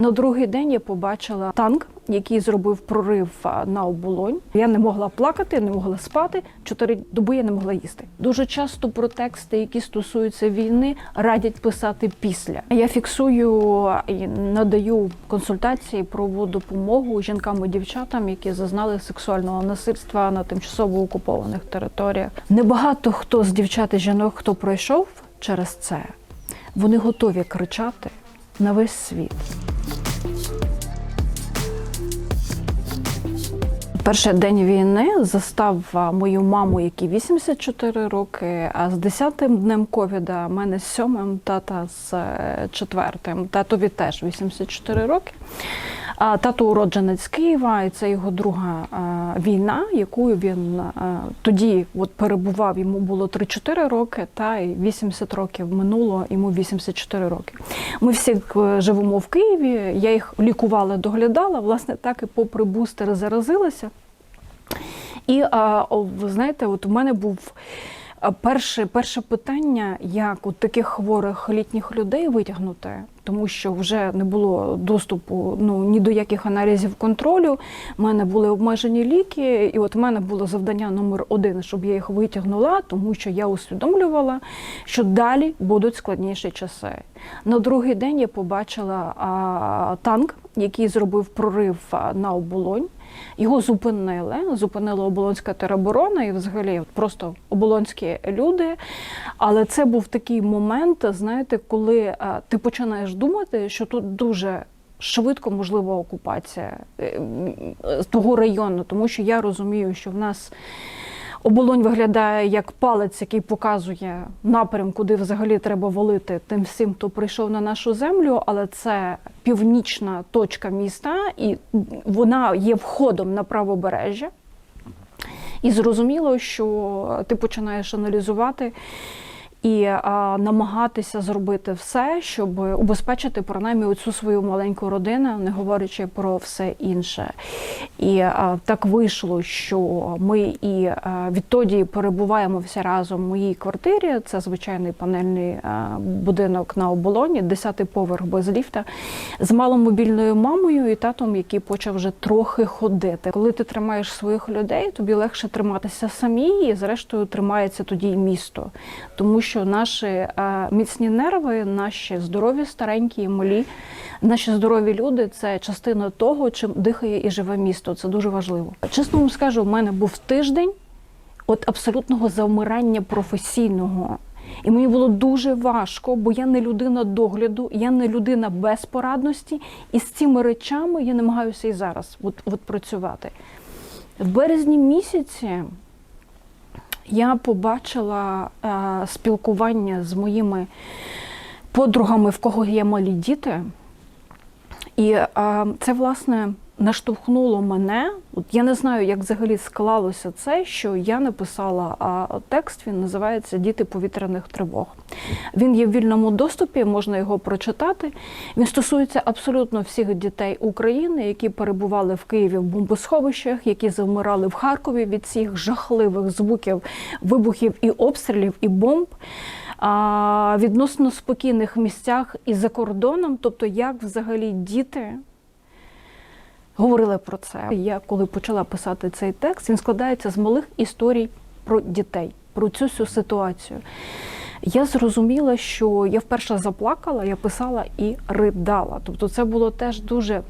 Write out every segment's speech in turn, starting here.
На другий день я побачила танк, який зробив прорив на оболонь. Я не могла плакати, не могла спати. Чотири доби я не могла їсти. Дуже часто про тексти, які стосуються війни, радять писати після. Я фіксую і надаю консультації про допомогу жінкам і дівчатам, які зазнали сексуального насильства на тимчасово окупованих територіях. Небагато хто з дівчат і жінок, хто пройшов через це, вони готові кричати на весь світ. Перший день війни застав мою маму, якій 84 роки, а з 10-м днем ковіда, мене з 7-м, тата з 4-м. Татові теж 84 роки. Тато уродженець Києва, і це його друга війна, якою він тоді от перебував. Йому було 3-4 роки, та й 80 років минуло, йому 84 роки. Ми всі е, живемо в Києві. Я їх лікувала, доглядала. Власне, так і попри бустер заразилася. І а, знаєте, от у мене був перше, перше питання, як от таких хворих літніх людей витягнути, тому що вже не було доступу ну, ні до яких аналізів контролю. У мене були обмежені ліки, і от в мене було завдання номер один, щоб я їх витягнула, тому що я усвідомлювала, що далі будуть складніші часи. На другий день я побачила а, танк, який зробив прорив на оболонь. Його зупинили, зупинила оболонська тероборона і взагалі просто оболонські люди. Але це був такий момент, знаєте, коли е, ти починаєш думати, що тут дуже швидко можлива окупація е, е, того району, тому що я розумію, що в нас. Оболонь виглядає як палець, який показує напрям, куди взагалі треба волити тим всім, хто прийшов на нашу землю. Але це північна точка міста, і вона є входом на правобережжя. І зрозуміло, що ти починаєш аналізувати і а, намагатися зробити все, щоб убезпечити принаймні оцю свою маленьку родину, не говорячи про все інше. І а, так вийшло, що ми і а, відтоді перебуваємо всі разом в моїй квартирі. Це звичайний панельний а, будинок на оболоні, 10-й поверх без ліфта, з маломобільною мамою і татом, який почав вже трохи ходити. Коли ти тримаєш своїх людей, тобі легше триматися самі, і зрештою тримається тоді і місто, тому що наші е, міцні нерви, наші здорові, старенькі і малі, наші здорові люди це частина того, чим дихає і живе місто. Це дуже важливо. Чесно вам скажу, у мене був тиждень от абсолютного завмирання професійного. І мені було дуже важко, бо я не людина догляду, я не людина безпорадності, і з цими речами я намагаюся і зараз от, от працювати. В березні місяці я побачила е, спілкування з моїми подругами, в кого є малі діти. І е, це, власне, наштовхнуло мене. От я не знаю, як взагалі склалося це, що я написала а, текст. Він називається Діти повітряних тривог. Він є в вільному доступі, можна його прочитати. Він стосується абсолютно всіх дітей України, які перебували в Києві в бомбосховищах, які завмирали в Харкові від цих жахливих звуків вибухів і обстрілів, і бомб. А відносно спокійних місцях і за кордоном, тобто як взагалі діти говорили про це. Я коли почала писати цей текст, він складається з малих історій про дітей, про цю всю ситуацію. Я зрозуміла, що я вперше заплакала, я писала і ридала. Тобто, це було теж дуже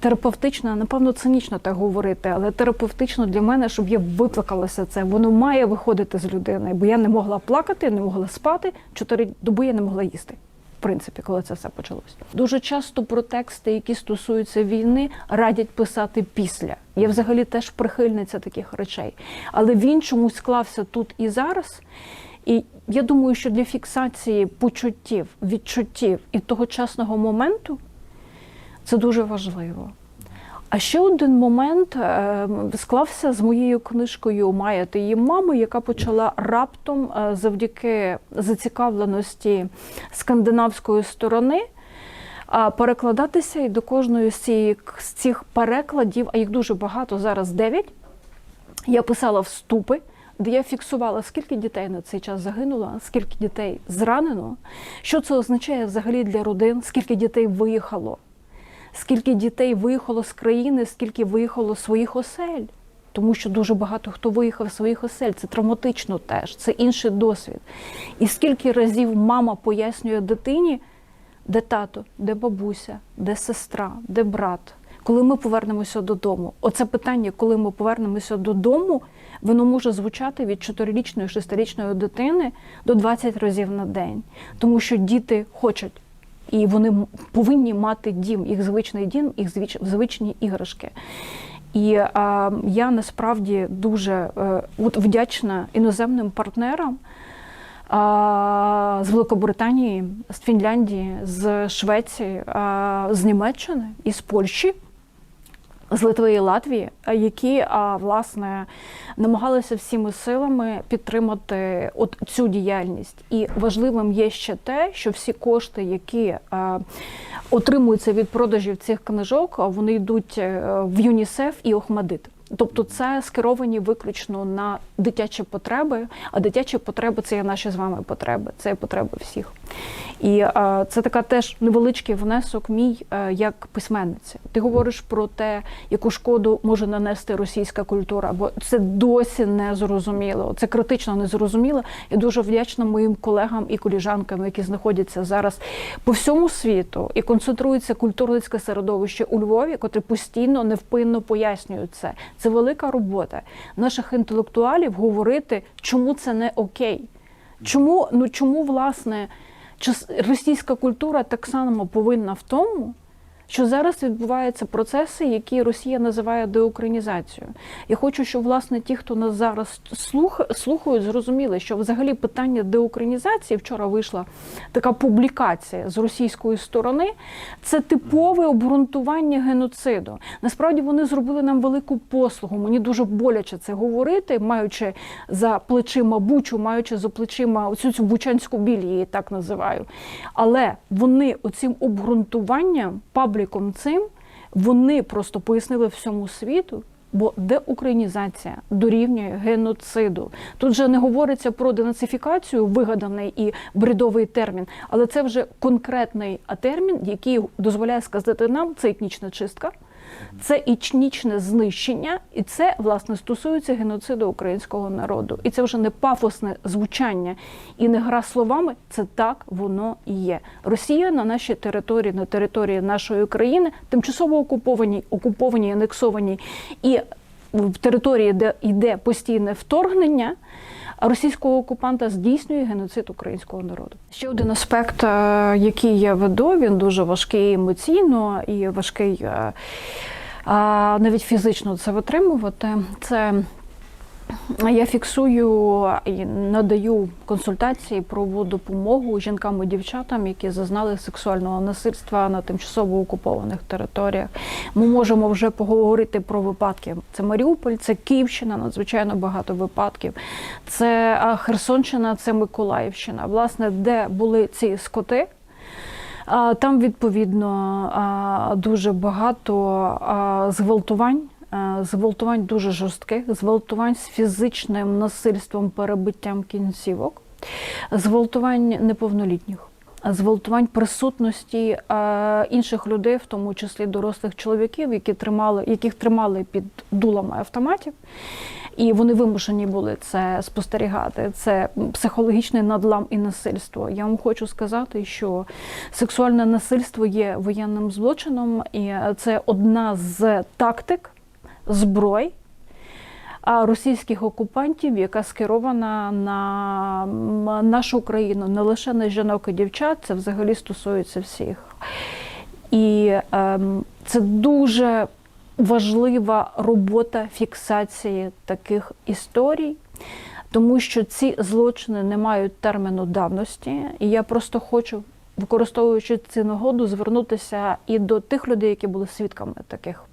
терапевтично, напевно, цинічно так говорити, але терапевтично для мене, щоб я виплакалася це. Воно має виходити з людини, бо я не могла плакати, не могла спати. Чотири доби я не могла їсти. В принципі, коли це все почалось, дуже часто про тексти, які стосуються війни, радять писати після. Я взагалі теж прихильниця таких речей, але він чомусь склався тут і зараз. І я думаю, що для фіксації почуттів, відчуттів і тогочасного моменту це дуже важливо. А ще один момент е, склався з моєю книжкою Майя та її мами, яка почала раптом е, завдяки зацікавленості скандинавської сторони перекладатися і до кожної з, цієї, з цих перекладів, а їх дуже багато, зараз дев'ять. Я писала вступи, де я фіксувала, скільки дітей на цей час загинуло, скільки дітей зранено, що це означає взагалі для родин, скільки дітей виїхало скільки дітей виїхало з країни, скільки виїхало своїх осель. Тому що дуже багато хто виїхав з своїх осель. Це травматично теж, це інший досвід. І скільки разів мама пояснює дитині, де тато, де бабуся, де сестра, де брат, коли ми повернемося додому. Оце питання, коли ми повернемося додому, воно може звучати від 4-річної, 6-річної дитини до 20 разів на день. Тому що діти хочуть. І вони повинні мати дім, їх звичний дім, їх звичні іграшки. І а, я насправді дуже е, от вдячна іноземним партнерам а, з Великобританії, з Фінляндії, з Швеції, а, з Німеччини і з Польщі. З Литви і Латвії, які власне намагалися всіми силами підтримати от цю діяльність. І важливим є ще те, що всі кошти, які отримуються від продажів цих книжок, вони йдуть е, в ЮНІСЕФ і Охмадит. Тобто це скеровані виключно на дитячі потреби, а дитячі потреби це є наші з вами потреби, це є потреби всіх. І е, це така теж невеличкий внесок мій е, як письменниці. Ти говориш про те, яку шкоду може нанести російська культура, бо це досі не зрозуміло. Це критично не зрозуміло. І дуже вдячна моїм колегам і коліжанкам, які знаходяться зараз по всьому світу і концентрується культурницьке середовище у Львові, котрі постійно невпинно пояснюють це. Це велика робота наших інтелектуалів говорити, чому це не окей. Чому, ну чому власне російська культура так само повинна в тому, що зараз відбуваються процеси, які Росія називає деукраїнізацією. Я хочу, щоб власне ті, хто нас зараз слух, слухають, зрозуміли, що взагалі питання деукраїнізації вчора вийшла така публікація з російської сторони. Це типове обґрунтування геноциду. Насправді вони зробили нам велику послугу. Мені дуже боляче це говорити, маючи за плечима бучу, маючи за плечима оцю цю бучанську біль, її так називаю. Але вони оцим обґрунтуванням, пабліком цим, вони просто пояснили всьому світу. Бо деукраїнізація дорівнює геноциду. Тут же не говориться про денацифікацію, вигаданий і бредовий термін, але це вже конкретний термін, який дозволяє сказати нам, це етнічна чистка, це етнічне знищення, і це власне стосується геноциду українського народу. І це вже не пафосне звучання і не гра словами. Це так воно і є. Росія на нашій території, на території нашої країни, тимчасово окупованій, окупованій, анексованій і в території, де йде постійне вторгнення. Російського окупанта здійснює геноцид українського народу. Ще один аспект, е, який я веду, він дуже важкий емоційно і важкий е, навіть фізично це витримувати. Це я фіксую і надаю консультації про допомогу жінкам і дівчатам, які зазнали сексуального насильства на тимчасово окупованих територіях. Ми можемо вже поговорити про випадки. Це Маріуполь, це Київщина, надзвичайно багато випадків. Це Херсонщина, це Миколаївщина. Власне, де були ці скоти. Там відповідно дуже багато зґвалтувань. А, Зґвалтувань дуже жорстких, зґвалтувань з фізичним насильством, перебиттям кінцівок, зґвалтувань неповнолітніх, зґвалтувань присутності а, інших людей, в тому числі дорослих чоловіків, які тримали, яких тримали під дулами автоматів. І вони вимушені були це спостерігати. Це психологічний надлам і насильство. Я вам хочу сказати, що сексуальне насильство є воєнним злочином, і це одна з тактик зброй. Російських окупантів, яка скерована на нашу країну, не лише на жінок і дівчат, це взагалі стосується всіх. І ем, це дуже важлива робота фіксації таких історій, тому що ці злочини не мають терміну давності. І я просто хочу, використовуючи цю нагоду, звернутися і до тих людей, які були свідками таких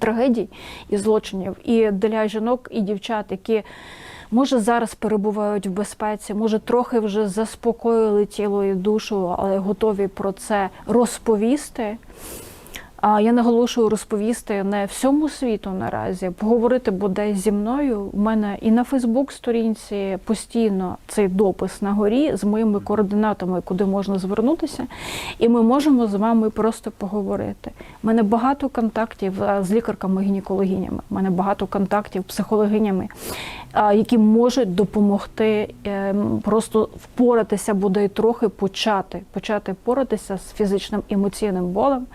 трагедій і злочинів, і для жінок і дівчат, які може зараз перебувають в безпеці, може трохи вже заспокоїли тіло і душу, але готові про це розповісти. А я наголошую розповісти не всьому світу наразі, поговорити бодай зі мною. У мене і на Фейсбук-сторінці постійно цей допис на горі з моїми координатами, куди можна звернутися, і ми можемо з вами просто поговорити. У мене багато контактів е, з лікарками-гінекологинями, у мене багато контактів з психологинями, які можуть допомогти ем, просто впоратися, бодай трохи почати, почати впоратися з фізичним емоційним болем.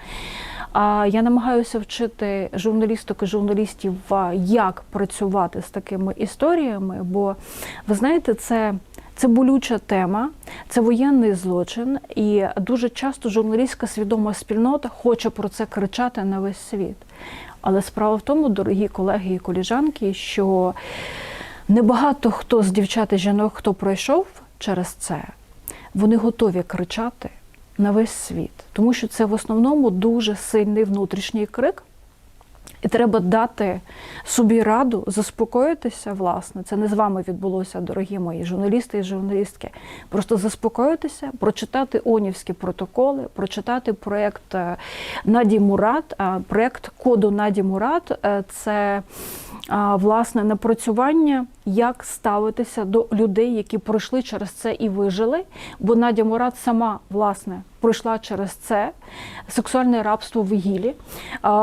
Я намагаюся вчити журналісток і журналістів, як працювати з такими історіями, бо ви знаєте, це. Це болюча тема, це воєнний злочин, і дуже часто журналістська свідома спільнота хоче про це кричати на весь світ. Але справа в тому, дорогі колеги і коліжанки, що небагато хто з дівчат і жінок, хто пройшов через це, вони готові кричати на весь світ, тому що це в основному дуже сильний внутрішній крик. І треба дати собі раду заспокоїтися, власне. Це не з вами відбулося, дорогі мої журналісти і журналістки. Просто заспокоїтися, прочитати онівські протоколи, прочитати проєкт е, Наді Мурат. Проєкт коду Наді Мурат е, це власне напрацювання, як ставитися до людей, які пройшли через це і вижили. Бо Надя Мурат сама власне пройшла через це сексуальне рабство в Ігілі.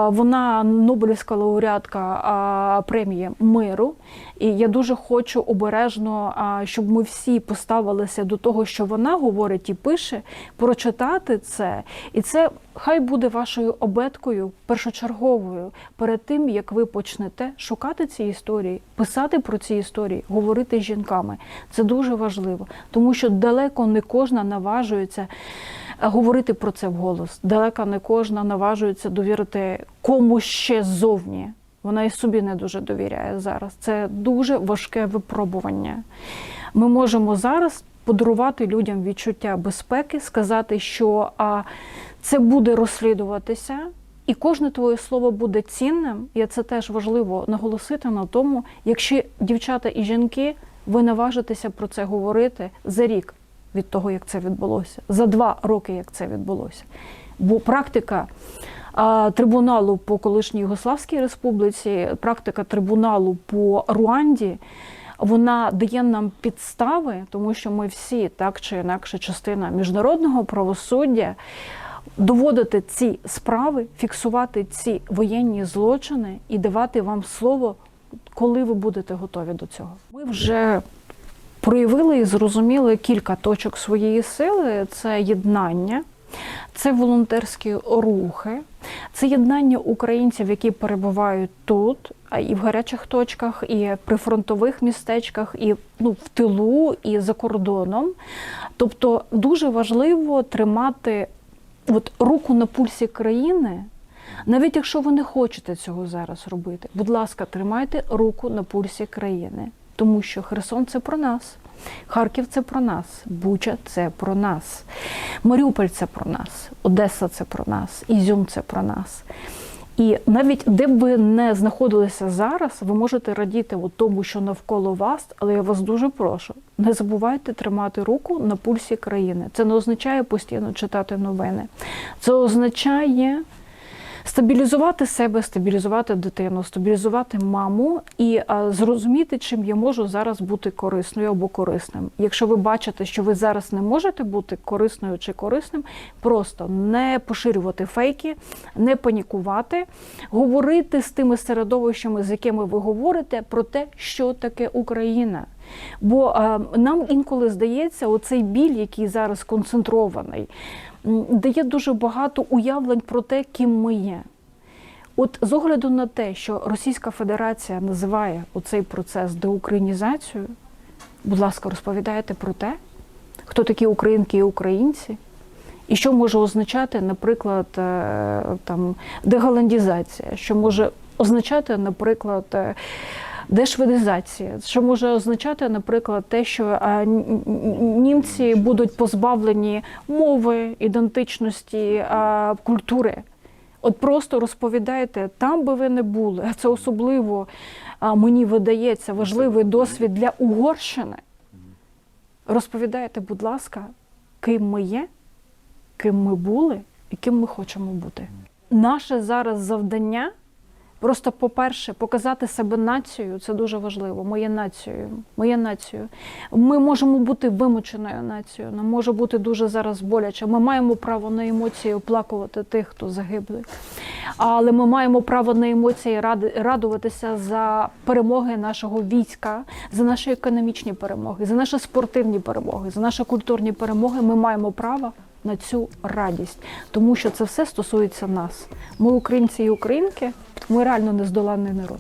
Вона Нобелівська лауреатка премії миру. І я дуже хочу обережно, щоб ми всі поставилися до того, що вона говорить і пише, прочитати це. І це хай буде вашою обеткою першочерговою перед тим, як ви почнете шукати ці історії, писати про ці історії, говорити з жінками. Це дуже важливо, тому що далеко не кожна наважується е, говорити про це вголос. Далеко не кожна наважується довірити комусь ще ззовні. Вона і собі не дуже довіряє зараз. Це дуже важке випробування. Ми можемо зараз подарувати людям відчуття безпеки, сказати, що а, це буде розслідуватися, і кожне твоє слово буде цінним. І це теж важливо наголосити на тому, якщо дівчата і жінки, ви наважитеся про це говорити за рік від того, як це відбулося, за два роки, як це відбулося. Бо практика а, трибуналу по колишній Югославській республіці, практика трибуналу по Руанді. Вона дає нам підстави, тому що ми всі так чи інакше частина міжнародного правосуддя, доводити ці справи, фіксувати ці воєнні злочини і давати вам слово, коли ви будете готові до цього. Ми вже проявили і зрозуміли кілька точок своєї сили: це єднання. Це волонтерські рухи, це єднання українців, які перебувають тут, і в гарячих точках, і при фронтових містечках, і ну, в тилу, і за кордоном. Тобто дуже важливо тримати от, руку на пульсі країни, навіть якщо ви не хочете цього зараз робити. Будь ласка, тримайте руку на пульсі країни, тому що Херсон це про нас. Харків це про нас, Буча це про нас, Маріуполь це про нас, Одеса це про нас, Ізюм це про нас. І навіть де б ви не знаходилися зараз, ви можете радіти у тому, що навколо вас, але я вас дуже прошу, не забувайте тримати руку на пульсі країни. Це не означає постійно читати новини. Це означає стабілізувати себе, стабілізувати дитину, стабілізувати маму і зрозуміти, чим я можу зараз бути корисною або корисним. Якщо ви бачите, що ви зараз не можете бути корисною чи корисним, просто не поширювати фейки, не панікувати, говорити з тими середовищами, з якими ви говорите, про те, що таке Україна. Бо а, нам інколи здається, оцей біль, який зараз концентрований, дає дуже багато уявлень про те, ким ми є. От з огляду на те, що Російська Федерація називає оцей процес деукраїнізацією, будь ласка, розповідайте про те, хто такі українки і українці, і що може означати, наприклад, е, там деголандізація, що може означати, наприклад, е, дешведизація, що може означати, наприклад, те, що е, німці будуть позбавлені мови, ідентичності, е, культури. От просто розповідайте, там би ви не були. Це особливо мені видається важливий досвід для Угорщини. Розповідайте, будь ласка, ким ми є, ким ми були і ким ми хочемо бути. наше зараз завдання просто, по-перше, показати себе нацією, це дуже важливо. Моє нацією. Моє нацією. Ми можемо бути вимученою нацією, нам може бути дуже зараз боляче. Ми маємо право на емоції оплакувати тих, хто загиблий. Але ми маємо право на емоції радуватися за перемоги нашого війська, за наші економічні перемоги, за наші спортивні перемоги, за наші культурні перемоги. Ми маємо право на цю радість, тому що це все стосується нас. Ми українці і українки, ми реально нездоланний народ.